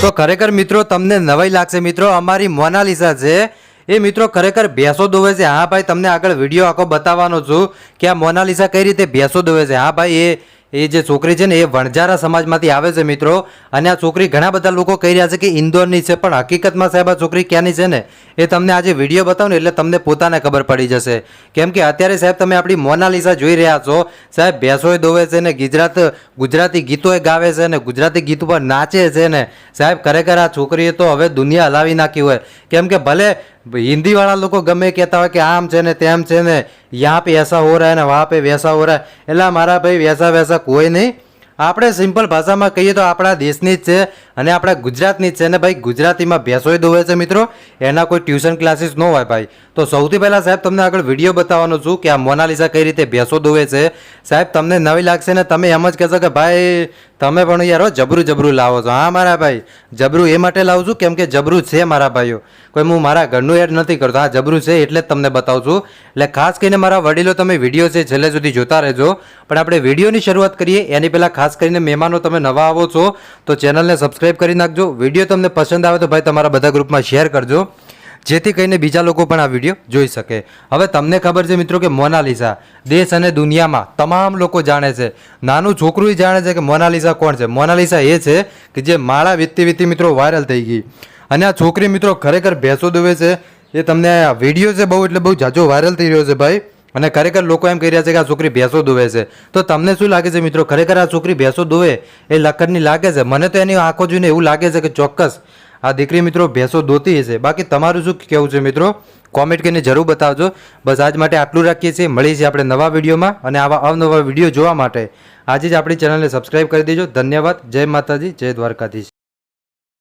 તો ખરેખર મિત્રો, તમને નવાઈ લાગશે મિત્રો. અમારી મોનાલિસા છે. એ મિત્રો ખરેખર ભેંસો દોવે છે. હા ભાઈ, તમને આગળ વીડિયો આખો બતાવવાનો છું કે આ મોનાલિસા કઈ રીતે ભેંસો દોવે છે. હા ભાઈ, એ એ જે છોકરી છે ને એ વણઝારા સમાજમાંથી આવે છે મિત્રો. અને આ છોકરી ઘણા બધા લોકો કહી રહ્યા છે કે ઇન્દોરની છે, પણ હકીકતમાં સાહેબ આ છોકરી ક્યાંની છે ને, એ તમને આજે વીડિયો બતાવું એટલે તમને પોતાને ખબર પડી જશે. કેમ કે અત્યારે સાહેબ તમે આપણી મોનાલિસા જોઈ રહ્યા છો. સાહેબ ભેંસોય દોવે છે ને, ગુજરાત, ગુજરાતી ગીતોય ગાવે છે ને, ગુજરાતી ગીત ઉપર નાચે છે ને. સાહેબ ખરેખર આ છોકરીએ તો હવે દુનિયા હલાવી નાખી હોય. કેમ કે ભલે हिंदी वाला लोग ગમે કહેતા હોય કે આમ છે ને તેમ છે ને યહાં પે એસા હો રહા ને, વહા પે વેસા હો રહા એટલે મારા ભાઈ વેસા વેસા કોઈ નહીં. આપણે સિમ્પલ ભાષામાં કહીએ તો આપણા દેશની જ છે. અને આપણા ગુજરાતની છે ને ભાઈ, ગુજરાતીમાં ભેંસોય દોવે છે મિત્રો. એના કોઈ ટ્યુશન ક્લાસીસ ન હોય ભાઈ. તો સૌથી પહેલાં સાહેબ તમને આગળ વીડિયો બતાવવાનો છું કે આ મોનાલિસા કઈ રીતે ભેંસો દોવે છે. સાહેબ, તમને નવી લાગશે ને તમે એમ જ કહેશો કે ભાઈ, તમે પણ યાર જબરું જબરું લાવો છો. હા, મારા ભાઈ, જબરું એ માટે લાવું છું કેમ કે જબરું છે મારા ભાઈઓ. કોઈ હું મારા ઘરનું એડ નથી કરતો. હા, જબરું છે એટલે જ તમને બતાવું છું. એટલે ખાસ કરીને મારા વડીલો તમે વીડિયો છે છેલ્લે સુધી જોતા રહેજો. પણ આપણે વિડીયોની શરૂઆત કરીએ. એની પહેલાં ખાસ કરીને મહેમાનો તમે નવા આવો છો, તો ચેનલને સબસ્ક્રાઈબ કરી નાખજો. વીડિયો તમને પસંદ આવે તો ભાઈ તમારા બધા ગ્રુપમાં શેર કરજો. જેથી કરીને બીજા લોકો પણ આ વીડિયો જોઈ શકે. હવે તમને ખબર છે મિત્રો કે મોનાલિસા દેશ અને દુનિયામાં તમામ લોકો જાણે છે. નાનું છોકરું જાણે છે કે મોનાલિસા કોણ છે? મોનાલિસા એ છે કે જે માળા વીતતી વીતી મિત્રો વાયરલ થઈ ગઈ. અને આ છોકરી મિત્રો ખરેખર ભેંસો દોવે છે. એ તમને આ વીડિયો છે બહુ એટલે બહુ જાજો વાયરલ થઈ રહ્યો છે ભાઈ. અને ખરેખર લોકો એમ કહી રહ્યા છે કે આ છોકરી ભેંસો દોવે છે. તો તમને શું લાગે છે મિત્રો? ખરેખર આ છોકરી ભેંસો દોવે એ લખનની લાગે છે? મને તો એની આંખો જોઈને એવું લાગે છે કે ચોક્કસ આ દીકરી મિત્રો ભેંસો દોતી હશે. બાકી તમારું શું કહેવું છે મિત્રો? કોમેન્ટ કરીને જરૂર બતાવજો. બસ આજ માટે આટલું રાખીએ છીએ. મળીએ છીએ આપણે નવા વિડીયોમાં અને આવા અવનવા વીડિયો જોવા માટે. આજે જ આપણી ચેનલને સબસ્ક્રાઈબ કરી દેજો. ધન્યવાદ. જય માતાજી. જય દ્વારકાધીશ.